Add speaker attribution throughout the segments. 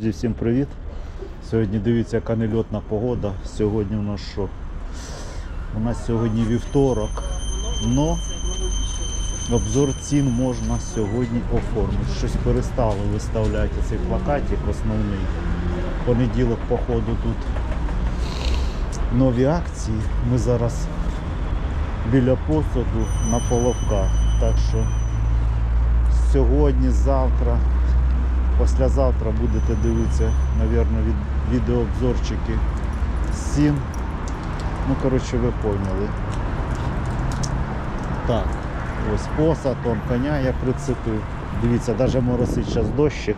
Speaker 1: Друзі, всім привіт! Сьогодні дивіться, яка нельотна погода. Сьогодні у нас що? У нас сьогодні вівторок. Но обзор цін можна сьогодні оформити. Щось перестали виставляти цей плакатик основний. Понеділок, походу, тут нові акції. Ми зараз біля посуду на половках. Так що сьогодні, завтра Послезавтра будете дивитися, мабуть, від, відеообзорчики сін. Ну, коротше, ви поняли. Так, ось посад, он коня я прицепив. Дивіться, навіть моросить зараз дощик.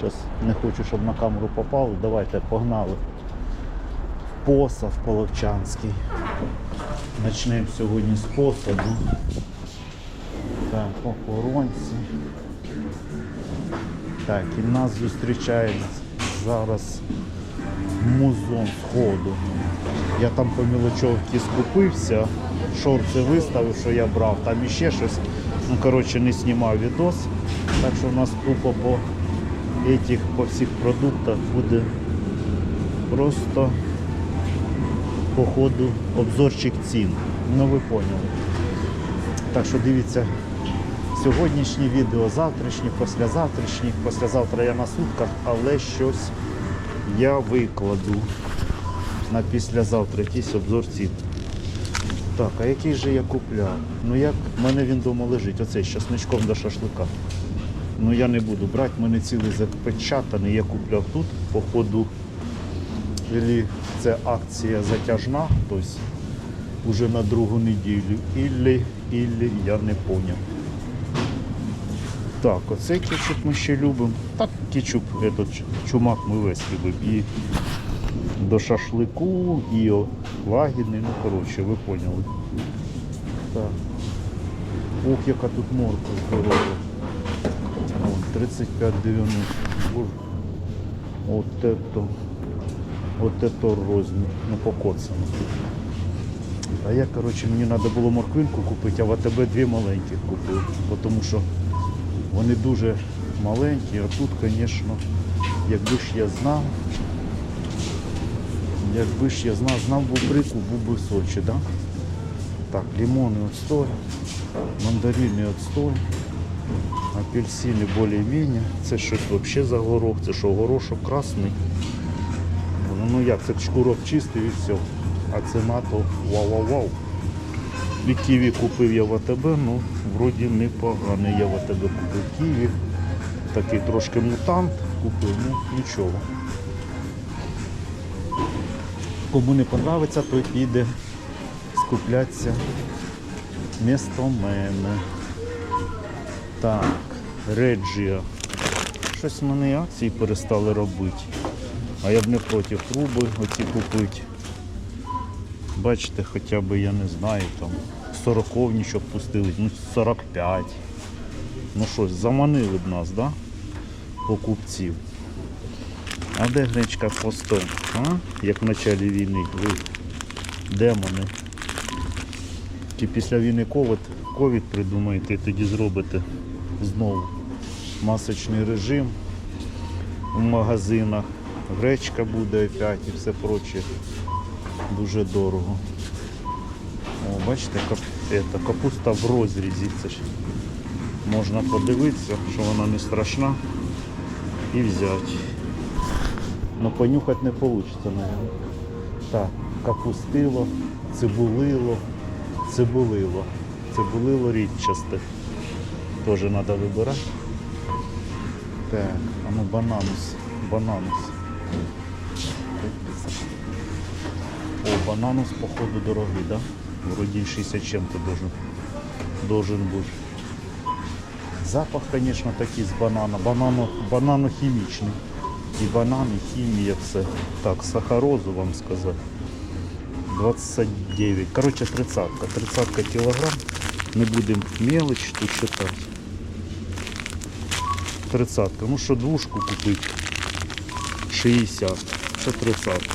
Speaker 1: Зараз не хочу, щоб на камеру попало. Давайте погнали. Посад Половчанський. Почнемо сьогодні з посаду. Так, охоронці. Так, і нас зустрічає зараз музон сходу. Я там по мілочовці скупився, шорти виставив, що я брав, там іще щось. Ну, коротше, не знімав відос. Так що в нас тупо по этих, по всіх продуктах буде просто по ходу обзорчик цін. Ну ви поняли. Так що дивіться сьогоднішнє відео, завтрашнє, післязавтрашнє. Післязавтра я на сутках, але щось я викладу на післязавтра якийсь обзор цін. Так, а який же я купляв? Ну як в мене він вдома лежить, оцей з часничком до шашлика. Ну я не буду брати, в мене цілий запечатаний, я купляв тут, по ходу. Ілі це акція затяжна, тобто вже на другу неділю. Ілі, ілі я не поняв. Так, оцей кетчуп ми ще любимо. Так, кетчуп, этот, чумак ми весь любимо. І до шашлику, і о, лагідний, ну коротше, ви поняли. Так. Ох, яка тут морква здорова. О, 35,90. Боже. От это, от это розмір. Ну покоцано. А я, коротше, мені треба було морквинку купити, а в АТБ дві маленьких купив. бо Тому що вони дуже маленькі, а тут, звісно, якби ж я знав, якби ж я знав, знав би прикуп, був би в Сочі, да? Так, лимони отстой, мандарини отстой, апельсини більш-менш. Це щось взагалі за горох, це що горошок красний. Ну як, це шкурок чистий і все. А ціна то вау-вау-вау. І ківі купив я в АТБ, ну вроді непоганий я в АТБ купив ківі. Такий трошки мутант купив, ну нічого. Кому не подобається, той піде скуплятися місто мене. Так, Реджія. Щось в мене акції перестали робити. А я б не проти труби оці купити. Бачите, хоча б я не знаю, там 40 щоб пустили, ну 45. Ну щось, заманили б нас, да? Покупців. А де гречка по 100? А? Як в початку війни, ви демони. Чи після війни ковід, ковід придумаєте і тоді зробите знову масочний режим в магазинах. Гречка буде опять і все проче дуже дорого. О, бачите, кап... это, капуста в розрізі. Це ж можна подивитися, що вона не страшна і взяти. Ну понюхати не вийде, мабуть. Так, капустило, цибулило, цибулило. Цибулило рідчасте. Теж треба вибирати. Так, а ну бананус. Бананус. О, бананус, походу, дорогий, да? Вроде 60 чем-то должен, должен быть. Запах, конечно, такий з банана. Банану, банану хімічний. І банан, і хімія, все. Так, сахарозу вам сказати. 29. Короче, 30. 30 кілограм. Не будемо мелочь тут считати. 30. Ну що двушку купити? 60. Це 30.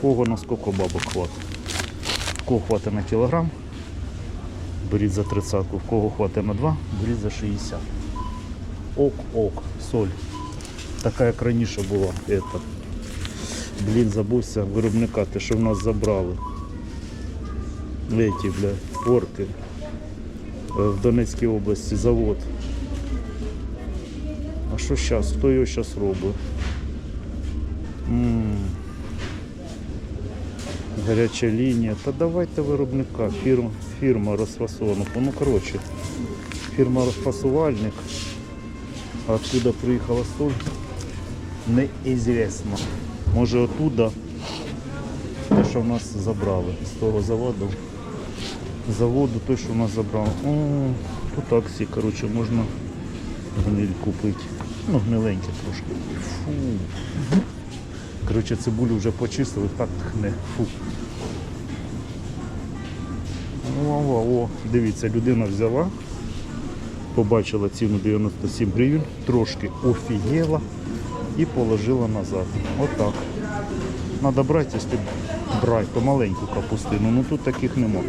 Speaker 1: Кого на сколько бабок хватить? Кого хватить на кілограм? Беріть за 30, кого хватить на 2, беріть за 60. Ок, ок, соль. Така як раніше була. Ета. Блін, забувся виробника, те, що в нас забрали. Эти, бля, орки. Е, В Донецькій області завод. А що зараз? Хто його зараз робить? м Гаряча лінія. Та давайте виробника. Фірма, фірма розфасована. Ну коротше, фірма розфасувальник. А откуда приїхала соль? Неізвісно. Може оттуда те, що в нас забрали з того заводу. Заводу той, що в нас забрали. О, тут акції, коротше, можна гниль купити. Ну, гниленьке трошки. Фу. Коротше, цибулю вже почистили, так тхне. Фу. О, о, о, дивіться, людина взяла, побачила ціну 97 гривень, трошки офігела і положила назад. Отак. Надо брати, якщо брати, то маленьку капустину. Ну тут таких нема.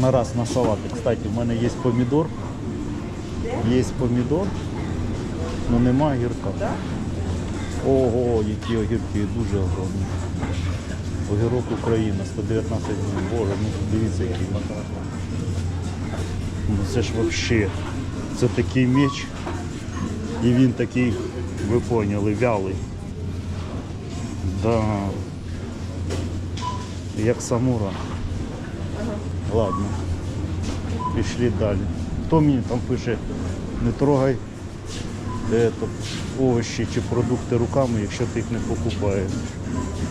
Speaker 1: На раз на салати. Кстати, в мене є помідор. Є помідор, але немає гірка. Ого, які огірки, дуже огромні. Огірок Україна, 119 гривень. Боже, ну дивіться який. Ну це ж взагалі, це такий меч. І він такий, ви поняли, вялий. Да. Як самура. Ладно. Пішли далі. Хто мені там пише, не трогай овочі чи продукти руками, якщо ти їх не покупаєш.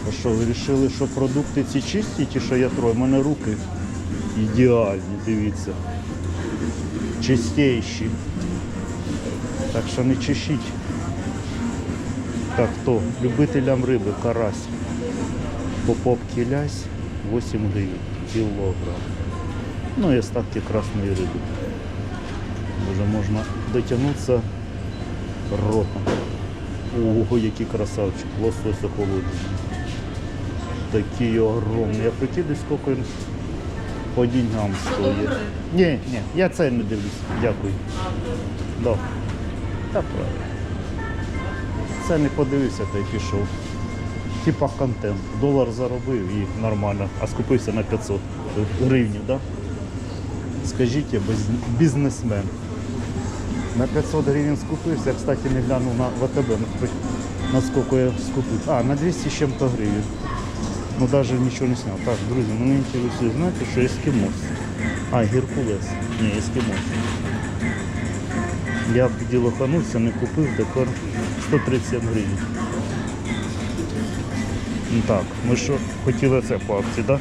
Speaker 1: А що, ви вирішили, що продукти ці чисті, ті, що я трою? У мене руки ідеальні, дивіться. Чистіші. Так що не чешіть. Так, хто? Любителям риби, карась. Попопки лясь 8 гривень кілограм. Ну і остатки красної риби. Вже можна дотягнутися ротом. Ого, який красавчик, лосося холодний. Такий огромний. Я прикидаю, скільки він по деньгам стоїть. Ні, ні, я це не дивлюсь. Дякую. Да. Та правильно. Це не подивився та й пішов. Типа контент. Долар заробив і нормально, а скупився на 500 гривень, да? Скажіть, я бізнесмен. На 500 гривень скупився, я, кстати, не глянув на ВТБ, на, на я скупив. А, на 200 з чим-то гривень. Ну навіть нічого не сняв. Так, друзі, мене інтересує, знаєте, що ескімос. А, Геркулес. Ні, ескімос. Я б ділоханувся, не купив, тепер 137 гривень. Ну Так, ми що хотіли це по акції, так?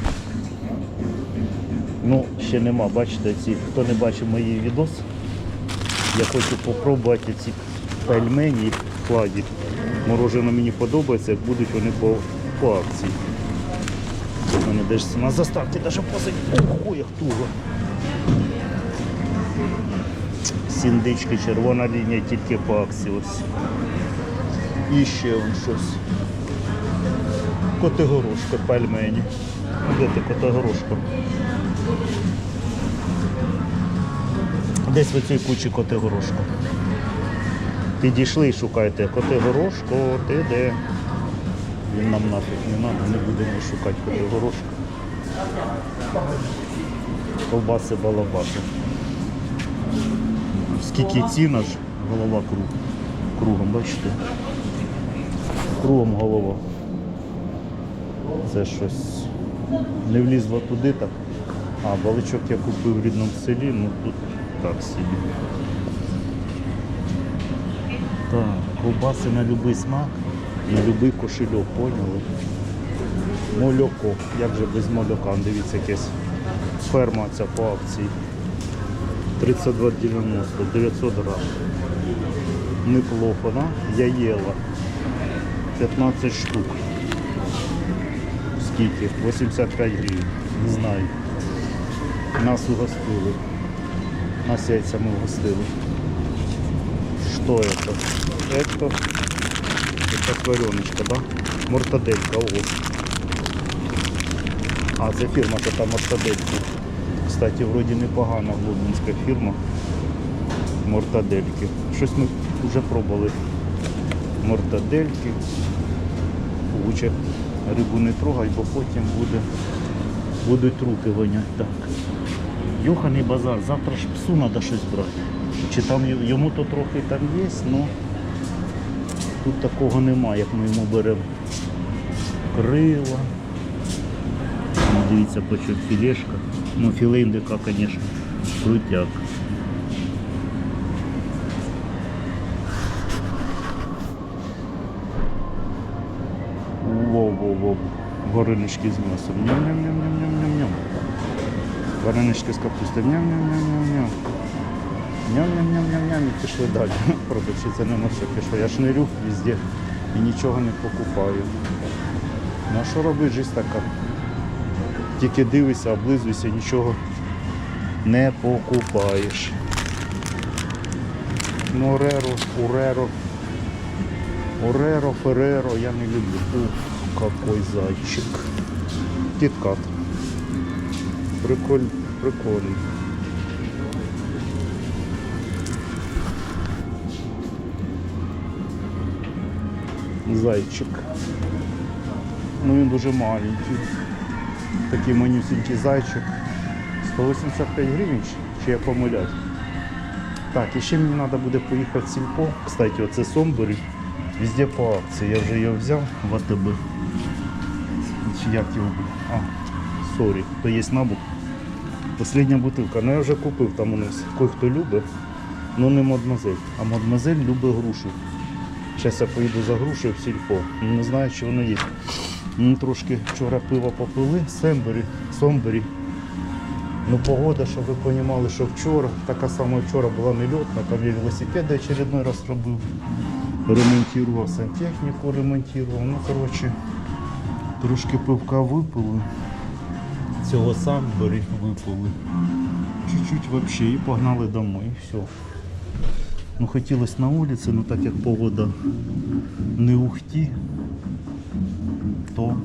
Speaker 1: Ну, ще нема, бачите, ці, хто не бачив мої відоси, я хочу попробувати ці пельмені в складі. Морожено мені подобається, будуть вони по, по акції. У мене десь на заставці навіть посадь. Ого, як туго. Сіндички, червона лінія тільки по акції ось. І ще вон щось. Котигорошка пельмені. Де ти котигорошка? Десь в цій кучі котигорошку. Підійшли і шукайте котигорошку, ти де? Він нам нафіг не треба, не будемо шукати котигорошку. Ковбаси балабаси. Скільки ціна ж, голова круг. Кругом, бачите? Кругом голова. Це щось не влізло туди так. А, баличок я купив в рідному селі, ну тут так собі. Так, ковбаси на будь-який смак і будь-який кошельок, поняли? Мольоко, як же без мольока, дивіться якась ферма ця по акції. 32,90, 900 грам. Неплохо, да? Я їла. 15 штук. Скільки? 85 гривень. Не знаю. Нас угостили Нас яйцями угостили. Что это? Это, это вареночка, да? Мортаделька, ого. А, це фірма така мортадельки. Кстати, вроді непогана лондонська фірма. Мортадельки. Щось ми вже пробували мортадельки. Лучше рибу не трогай, бо потім буде, будуть руки воняти. Так. Йоханий базар, завтра ж псу треба щось брати. Чи там йому то трохи там є, але тут такого немає, як ми йому беремо крила. Ну, Дивіться, по чому філешка. Ну, філе індика, звісно, крутяк. Воу-воу-воу. Варенички з м'ясом. Ням-ням-ням-ням-ням-ням. Варенички з капустою. Ням-ням-ням-ням-ням. Ням-ням-ням-ням-ням. І пішли далі. Продавщиця нема що пішла. Я шнирю везде і нічого не покупаю. Ну а що робить життя така? Тільки дивишся, облизуйся, нічого не покупаєш. Ну, Ореро, Уреро, Ореро, Фереро я не люблю. Ух, какой зайчик. Кіткат. Приколь, прикольний. Зайчик. Ну він дуже маленький. Такий манюсенький зайчик. 185 гривень, чи- я помиляюсь. Так, і ще мені треба буде поїхати в сільпо. Кстати, оце Сомбері. Везде по акції. Я вже його взяв в АТБ. Чи як його? А, сорі, то є набук. Последня бутилка. Ну я вже купив там у нас кой хто любить. Ну не мадмазель. А мадмазель любить грушу. Зараз я поїду за грушею в сільпо. Не знаю, чи воно є. Ну, трошки вчора пиво попили, Сембері, Сомбері. Ну, погода, щоб ви розуміли, що вчора, така сама вчора була нельотна, там я велосипед очередной раз робив, ремонтував, сантехніку ремонтував. Ну, коротше, трошки пивка випили, цього самбері випили. Чуть-чуть вообще і погнали домой, і все. Ну, хотілося на вулиці, ну так як погода не ухті, то,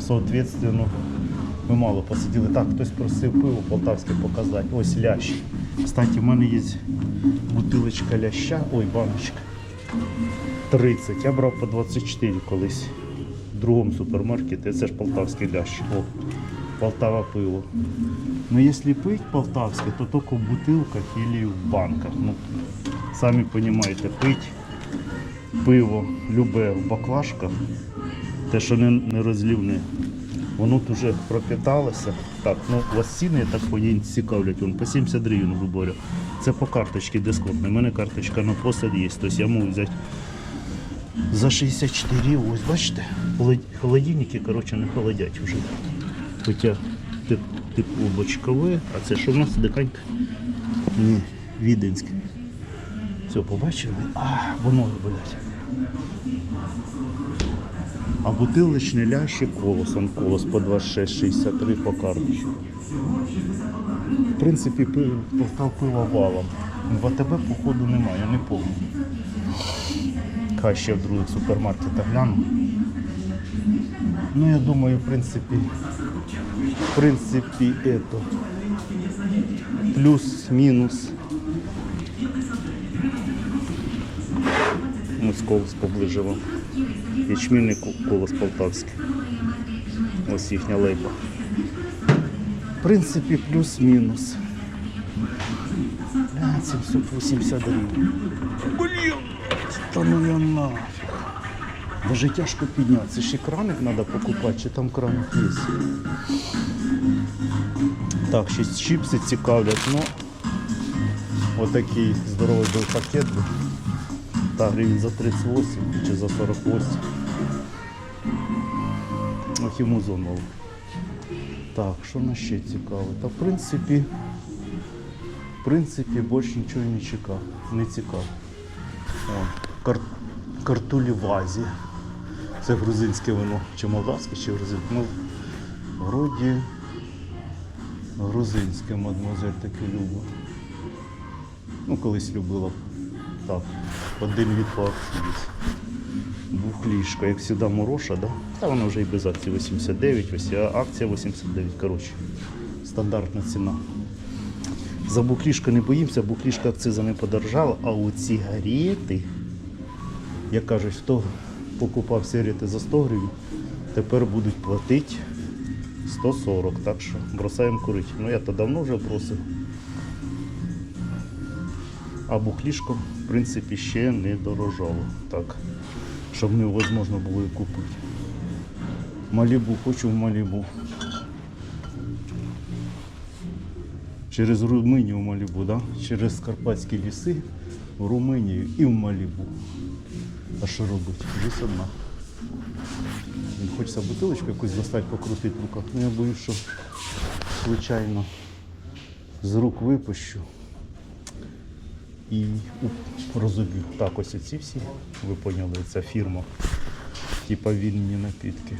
Speaker 1: соответственно, ми мало посиділи. Так, хтось просив пиво полтавське показати. Ось лящ. Кстати, в мене є бутилочка ляща, ой, баночка. 30. Я брав по 24 колись. В другому супермаркеті. Це ж полтавський лящ. О, Полтава пиво. Ну, якщо пить полтавське, то тільки в бутилках або в банках. Ну, самі розумієте, пить пиво любе в баклажках, те, що не, не розлівне, воно тут вже пропиталося. Так, ну у вас ціни, я так поняв, цікавлять, вон по 70 гривень виборю. Це по карточці дисконтній. У мене карточка на посад є, тобто я можу взяти за 64, ось бачите, холодильники, коротше, не холодять вже. Хоча тип, типу бочкове, а це що в нас диканька? Ні, віденське. Все, побачили? А, воно, блядь. А бутилочний лящик колосом, колос по 26,63 по карточці. В принципі, пи- Полтав пиво валом. В АТБ, походу, немає, не пам'ятаю. Хай ще в других супермаркетах гляну. Ну, я думаю, в принципі, в принципі, это плюс-мінус. Ось колос поближе вам. Ячмінний колос полтавський. Ось їхня лейба. В принципі, плюс-мінус. Бля, 780 гривень. Блін, та ну я нафіг. Даже тяжко піднятися. Ще краник треба покупати, чи там краник є. Так, ще чіпси цікавлять, ну отакий здоровий був пакет. Та гривень за 38 чи за 48. Ох і музон. Так, що нас ще цікаво? Та в принципі, в принципі, більше нічого не чекав, не цікаво. Кар... картулі вазі. Це грузинське вино. Чи молдавське, чи грузинське. Ну, вроді грузинське мадмозель таке любить. Ну, колись любила. Так, один від по. Двухліжка, як завжди, мороша, да? Та вона вже і без акції 89, ось акція 89, коротше. Стандартна ціна. За буклішка не боїмося, буклішка акциза не подорожала, а у цигарети Як кажуть, хто покупав сигарети за 100 гривень, тепер будуть платити 140. Так що бросаємо курити. Ну я то давно вже бросив. А бухлішком, в принципі, ще не дорожало. Так, щоб невозможно було і купити. Малібу, хочу в Малібу. Через Румунію в Малібу, да? через Карпатські ліси в Румунію і в Малібу. А що робити? Десь одна. Хочеться бутилочку якусь достати, покрутити в руках. Ну я боюсь, що звичайно з рук випущу і розуб'ю. Так, ось ці всі, ви поняли, ця фірма. Типа вільні напітки.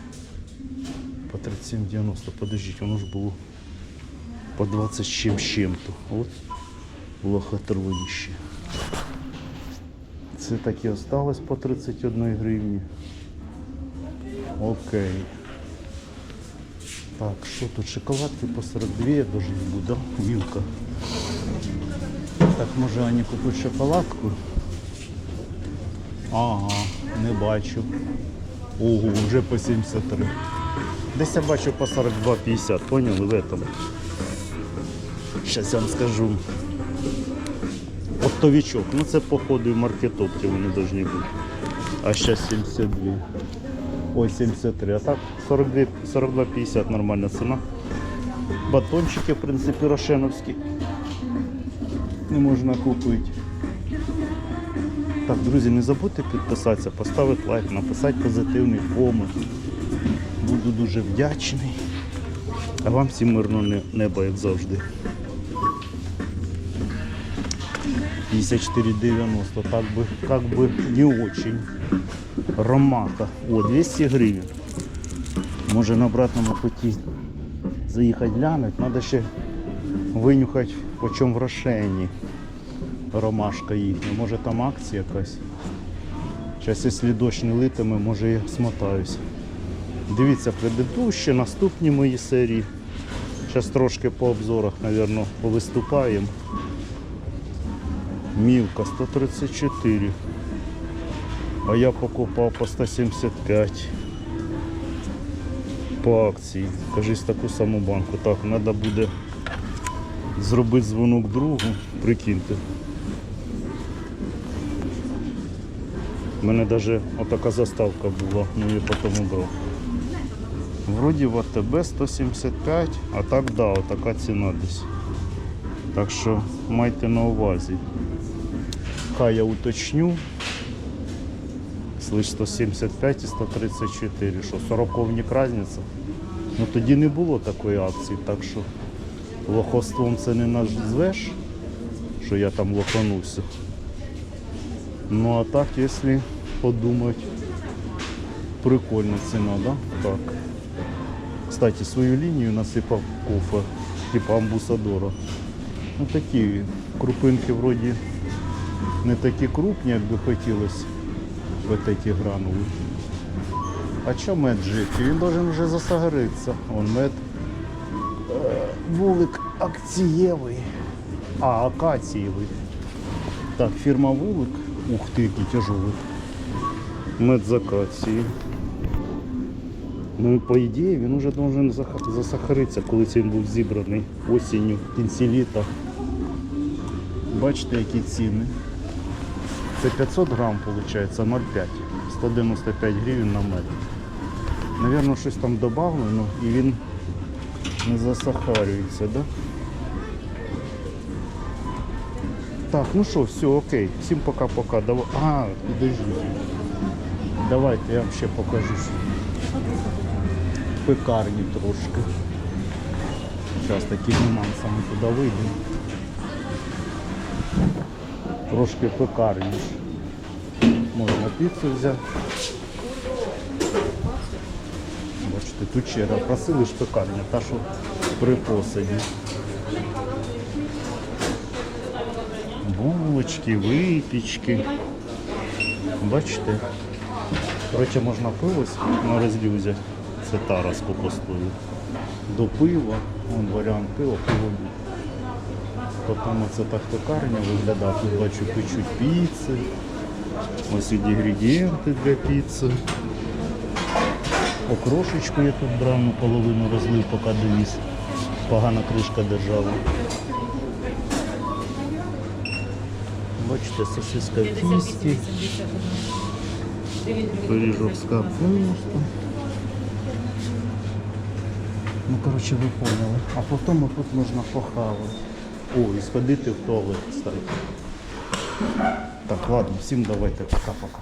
Speaker 1: По 37,90. Подождіть, воно ж було по 20 з чим чим-то. От лохотроніще. Це так і осталось по 31 гривні. Окей. Так, що тут? Шоколадки по 42 я должен бути, да? Вілка. Так, може Ані купить шоколадку? Ага, не бачу. Ого, вже по 73. Десь я бачу по 42,50, поняли в этом? Щас я вам скажу. Оптовичок. Ну це походу і маркетопті вони повинні бути. А зараз 72. Ой, 73. А так 42,50 нормальна ціна. Батончики, в принципі, рошеновські. Не можна купити. Так, друзі, не забудьте підписатися, поставити лайк, написати позитивний комент. Буду дуже вдячний. А вам всім мирного неба, як завжди. 54,90, так бы, как бы не очень. Ромаха. О, 200 гривен. Може на обратному путі заїхати глянуть. Надо ще винюхати, по чому в Рошені. Ромашка їхня. Може там акція якась. Зараз, якщо дощ не литиме, може я смотаюсь. Дивіться предыдущі, наступні мої серії. Зараз трошки по обзорах, мабуть, повиступаємо. Мілка 134. А я покупав по 175 по акції. Кажись таку саму банку. Так, треба буде зробити дзвонок другу, прикиньте. У мене навіть отака заставка була, ну я потім убрав. Вроді в АТБ 175, а так да, отака ціна десь. Так що майте на увазі. Хай я уточню. Слиш 175 і 134. Що, 40 різниця? Ну тоді не було такої акції, так що лохоством це не назвеш, що я там лоханувся. Ну а так, якщо подумати, прикольна ціна, да? Так. Кстати, свою лінію насипав кофе, типа амбусадора. Ну такі крупинки вроді не такі крупні, як би хотілося. Вот эти гранули. А що мед жити? Він должен вже засагаритися. Он мед. Е, Вулик акцієвий. А, акацієвий. Так, фірма Вулик. Ух ти, який тяжелий. Мед з акації. Ну, по ідеї, він вже должен засахаритися, коли він був зібраний осінню, в кінці літа. Бачите, які ціни. Це 500 грам, виходить, 0,5. 195 гривень на метр. Навірно, щось там додавлено і він не засахарюється, да? Так, ну що, все, окей. Всім пока-пока. Давай. А, підожди. Давайте я вам ще покажу. Пекарні трошки. Зараз такими нюансами туди вийдемо. Трошки пекарні. Можна піцу взяти. Бачите, тут черга. Просили ж пекарня, та що при посаді. Булочки, випічки. Бачите? Коротше, можна пиво на розлюзі. Це тара скільки. До пива, вон варіант пива, пиво. Потім оце так пекарня виглядає. Тут бачу печуть піци. Ось інгредієнти для піци. Окрошечку я тут брав, ну, половину розлив, поки довіз. Погана кришка держала. Бачите, сосиска в тісті, пиріжок з. Ну, коротше, ви поняли. А потім тут можна похавати. О, і сходити в туалет, кстати. Так, ладно, всім давайте пока-пока.